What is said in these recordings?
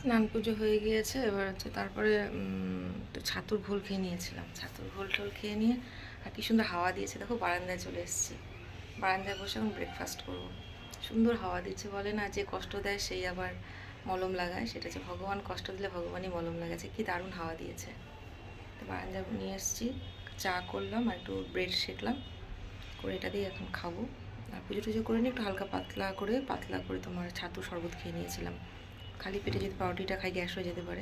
স্নান পুজো হয়ে গিয়েছে, এবার হচ্ছে তারপরে ছাতুর ঘোল খেয়ে নিয়েছিলাম। ছাতুর ঘোল টোল খেয়ে নিয়ে, আর কি সুন্দর হাওয়া দিয়েছে। দেখো, বারান্দায় চলে এসেছি। বারান্দায় বসে এখন ব্রেকফাস্ট করব। সুন্দর হাওয়া দিচ্ছে, বলে না, যে কষ্ট দেয় সেই আবার মলম লাগায়। সেটা যে ভগবান কষ্ট দিলে ভগবানই মলম লাগাচ্ছে। কি দারুণ হাওয়া দিয়েছে। তো বারান্দায় নিয়ে এসেছি, চা করলাম আর একটু ব্রেড শেখলাম করে এটা দিয়ে এখন খাব। আর পুজো টুজো করে নিয়ে একটু হালকা পাতলা করে পাতলা করে তোমার ছাতু শরবত খেয়ে নিয়েছিলাম। খালি পেটে যদি পাউরুটিটা খাই, গ্যাস হয়ে যেতে পারে।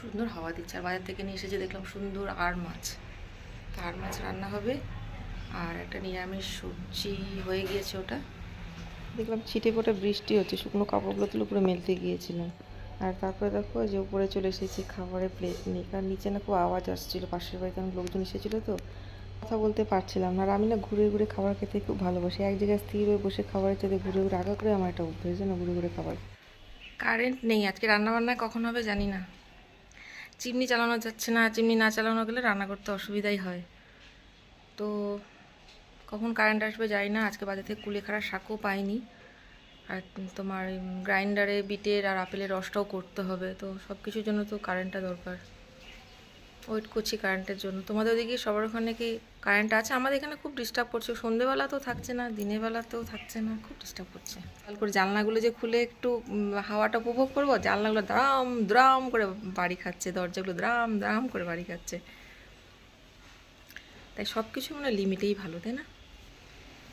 সুন্দর হাওয়া দিচ্ছে। আর বাজার থেকে নিয়ে এসে যে দেখলাম সুন্দর আর মাছ। আর মাছ রান্না হবে। আর একটা নিরামিষ সবজি হয়ে গিয়েছে ওটা। দেখলাম ছিটে ফোটা বৃষ্টি হচ্ছে, শুকনো কাপড়গুলো তুলে পুরো মেলতে গিয়েছিলাম। আর তারপরে দেখো যে উপরে চলে এসেছি খাবারের প্লেট নিয়ে। কারণ নিচে না খুব আওয়াজ আসছিল, পাশের বাড়িতে অনেক লোকজন এসেছিল তো। কথা বলতে পারছিলাম না। আর আমি না ঘুরে ঘুরে খাবার খেতে খুব ভালোবাসি। এক জায়গায় স্থির হয়ে বসে খাবারের চাইতে ঘুরে ঘুরে আগা করে আমার একটা অভ্যেস না ঘুরে ঘুরে খাবার কারেন্ট নেই, আজকে রান্না বান্না কখন হবে জানি না। চিমনি চালানো যাচ্ছে না, চিমনি না চালানো গেলে রান্না করতে অসুবিধাই হয়। তো কখন কারেন্ট আসবে জানি না, আজকে বাজার থেকে কুলেখাড়া শাকও পাইনি। আর তোমার গ্রাইন্ডারে, বিটের আর আপেলের রসটাও করতে হবে, তো সব কিছুর জন্য তো কারেন্টটা দরকার। ওয়েট করছি কারেন্টের জন্য। তোমাদের ওদিকে সবার ওখানে কি কারেন্ট আছে? আমাদের এখানে খুব ডিস্টার্ব করছে। সন্ধেবেলা তো থাকছে না দিনের বেলাতেও থাকছে না, খুব ডিস্টার্ব করছে। করে জানলাগুলো যে খুলে একটু হাওয়াটা উপভোগ করব? জানলাগুলো দ্রাম দ্রাম করে বাড়ি খাচ্ছে, দরজাগুলো দ্রাম দ্রাম করে বাড়ি খাচ্ছে। তাই সব কিছু মানে লিমিটেই ভালো, তাই না?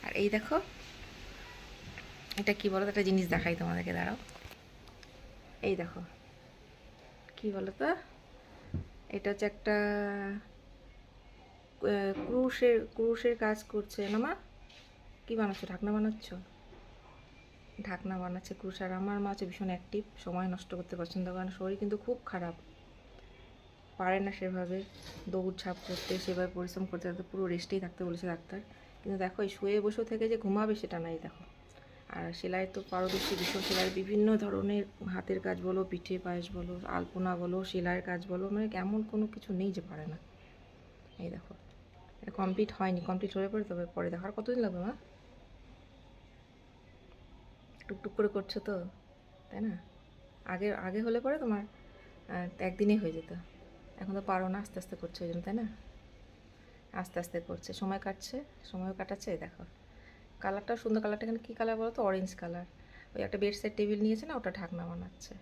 আর এই দেখো, এটা কি বলো একটা জিনিস দেখাই তোমাদেরকে, দাঁড়াও। এই দেখো, কি বলো তো এটা হচ্ছে একটা ক্রুশের ক্রুশের কাজ করছে। না মা? কি বানাচ্ছো? ঢাকনা বানাচ্ছ? ঢাকনা বানাচ্ছে ক্রুশ। আর আমার মা হচ্ছে ভীষণ অ্যাক্টিভ সময় নষ্ট করতে পছন্দ করে না। শরীর কিন্তু খুব খারাপ। পারে না সেভাবে। দৌড় ঝাঁপ করতে, সেভাবে পরিশ্রম করতে পুরো রেস্টেই থাকতে বলেছে ডাক্তার। কিন্তু দেখো, এই শুয়ে বসে থেকে যে ঘুমাবে সেটা নাই, দেখো। আর সেলাই তো পারদর্শী ভীষণ সেলাইয়ের বিভিন্ন ধরনের হাতের কাজ বলো, পিঠে পায়েস বলো, আলপনা বলো, সেলাইয়ের কাজ বলো মানে এমন কোনো কিছু নেই যে পারে না। এই দেখো, এটা কমপ্লিট হয়নি কমপ্লিট হয়ে পরে তবে পরে দেখার। কতদিন লাগবে মা? টুকটুক করে করছ তো, তাই না? আগে আগে হলে পরে তোমার একদিনেই হয়ে যেত। এখন তো পারো না, আস্তে আস্তে করছে ওই জন্য, তাই না? আস্তে আস্তে করছে। সময় কাটছে, সময়ও কাটাচ্ছে দেখো। কালারটা সুন্দর কালারটা এখানে কী কালার বলো তো অরেঞ্জ কালার। ওই একটা বেড টেবিল নিয়েছে না, ওটা ঢাকনা বানাচ্ছে।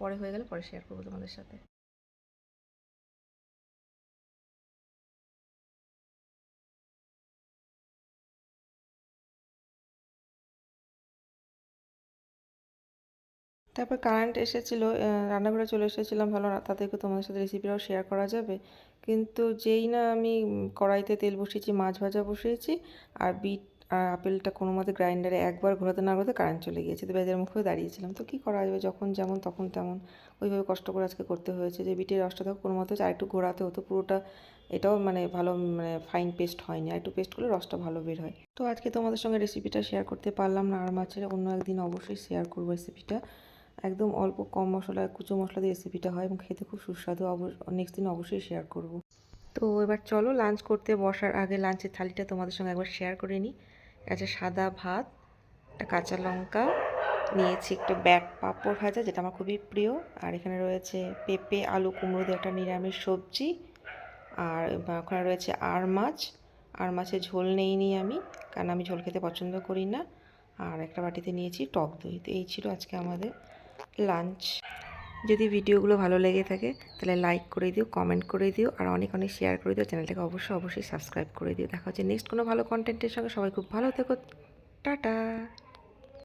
পরে হয়ে গেলে পরে শেয়ার করব তোমাদের সাথে। তারপর কারেন্ট এসেছিল রান্নাঘরে চলে এসেছিলাম, ভালো না তাদেরকে তোমাদের সাথে রেসিপিটাও শেয়ার করা যাবে। কিন্তু যেই না আমি কড়াইতে তেল বসিয়েছি, মাছ ভাজা বসিয়েছি, আর বিট আর আপেলটা কোনো মতে গ্রাইন্ডারে একবার ঘোরাতে না ঘোরাতে কারেন্ট চলে গিয়েছে। তো বেজার মুখেও দাঁড়িয়েছিলাম। তো কী করা যাবে? যখন যেমন তখন তেমন। ওইভাবে কষ্ট করে আজকে করতে হয়েছে যে, বিটের রসটা দেখো কোনো মতে আর একটু ঘোরাতে হতো। পুরোটা এটাও মানে ভালো মানে ফাইন পেস্ট হয়নি। আর একটু পেস্ট করলে রসটা ভালো বের হয়। তো আজকে তোমাদের সঙ্গে রেসিপিটা শেয়ার করতে পারলাম না। আর মাছের অন্য একদিন অবশ্যই শেয়ার করব রেসিপিটা একদম অল্প কম মশলা, কুচো মশলা দিয়ে রেসিপিটা হয় এবং খেতে খুব সুস্বাদু। নেক্সট দিন অবশ্যই শেয়ার করব। তো এবার চলো লাঞ্চ করতে বসার আগে লাঞ্চের থালিটা তোমাদের সঙ্গে একবার শেয়ার করে নিই। আছে সাদা ভাত, একটা কাঁচা লঙ্কা, নিয়েছি একটু ব্যাট পাঁপড় ভাজা যেটা আমার খুবই প্রিয়। আর এখানে রয়েছে পেঁপে, আলু কুমড়ো দিয়ে একটা নিরামিষ সবজি। আর ওখানে রয়েছে আর মাছ। আর মাছের ঝোল নেইনি আমি, কারণ আমি ঝোল খেতে পছন্দ করি না। আর একটা বাটিতে নিয়েছি টক দই। তো এই ছিল আজকে আমাদের লাঞ্চ যদি ভিডিওগুলো ভালো লেগে থাকে, তাহলে লাইক করে দিও কমেন্ট করে দিও, আর অনেক অনেক শেয়ার করে দিও, চ্যানেলটাকে অবশ্যই অবশ্যই সাবস্ক্রাইব করে দিও। দেখা হচ্ছে নেক্সট কোনো ভালো কন্টেন্টের সঙ্গে। সবাই খুব ভালো থেকো। টাটা।